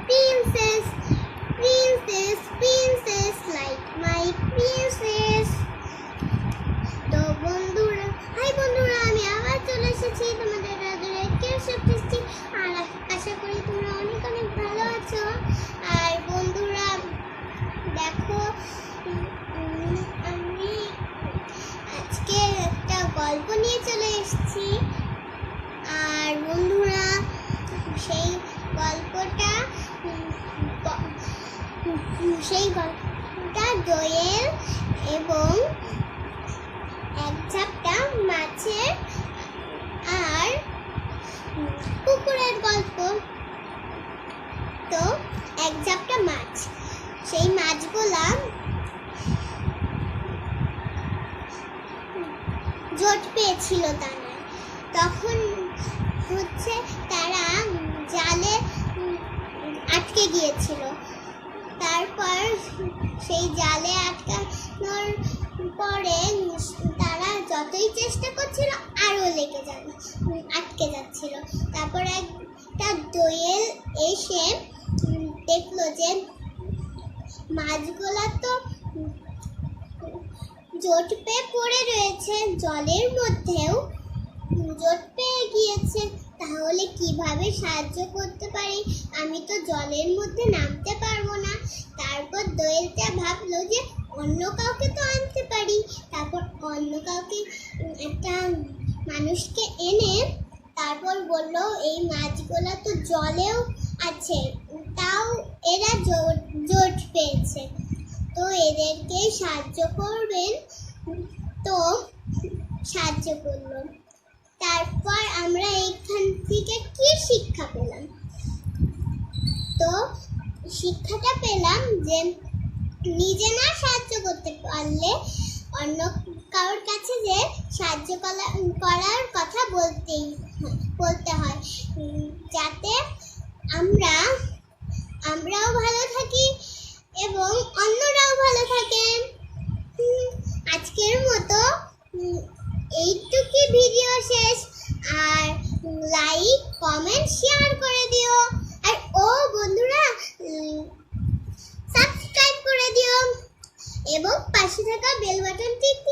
princess, princess, princess, like my princess. তো বন্ধুরা high বন্ধুরা আমি আবার চলে এসেছি তোমাদের রাজুরে কেশব টেস্টি আর আশা করি তোমরা অনেক অনেক ভালো আছো। আর বন্ধুরা দেখো আমি আজকে একটা গল্প নিয়ে চলে এসেছি। আর বন্ধুরা সেই গল্পটা উম, গ- উম, সেই গল্পটা দোয়েল এবং এক ঝাপটা মাছের আর পুকুরের গল্প। তো এক ঝাপটা মাছ। সেই মাছগুলা জোট পেয়েছিল তারা। তখন হচ্ছে তারা জালে আটকে গিয়েছিল। তারপর সেই জালে আটকানোর পরে তারা যতই চেষ্টা করছিল আরও লেগে যাবে আটকে যাচ্ছিল। তারপর একটা দোয়েল এসে দেখল যে মাছগুলা তো জোট পেয়ে পড়ে রয়েছে, জলের মধ্যেও জোট পেয়ে গিয়েছে। তাহলে কীভাবে সাহায্য করতে পারি? আমি তো জলের মধ্যে নামতে পারব না তারপর দোয়েলটা ভাবলো যে অন্য কাউকে তো আনতে পারি। তারপর অন্য কাউকে একটা মানুষকে এনে তারপর বলল, এই মাছগুলো তো জলেও আছে, তাও এরা জোট পেয়েছে। তো এদেরকে সাহায্য করবেন? তো সাহায্য করল। তারপর আমরা এখান থেকে কি শিক্ষা পেলাম? তো শিক্ষাটা পেলাম যে নিজে না সাহায্য করতে পারলে অন্য কারোর কাছে যে সাহায্য করা- করার কথা বলতেই, বলতে হয়। যাতে আমরা, আমরাও ভালো থাকি এবং অন্যরাও ভালো থাকেন আজকের মতো এইটুকু ভিডিও শেষ। আর লাইক কমেন্ট শেয়ার করে দিও আর ও বন্ধুরা সাবস্ক্রাইব করে দিও এবং পাশে থাকা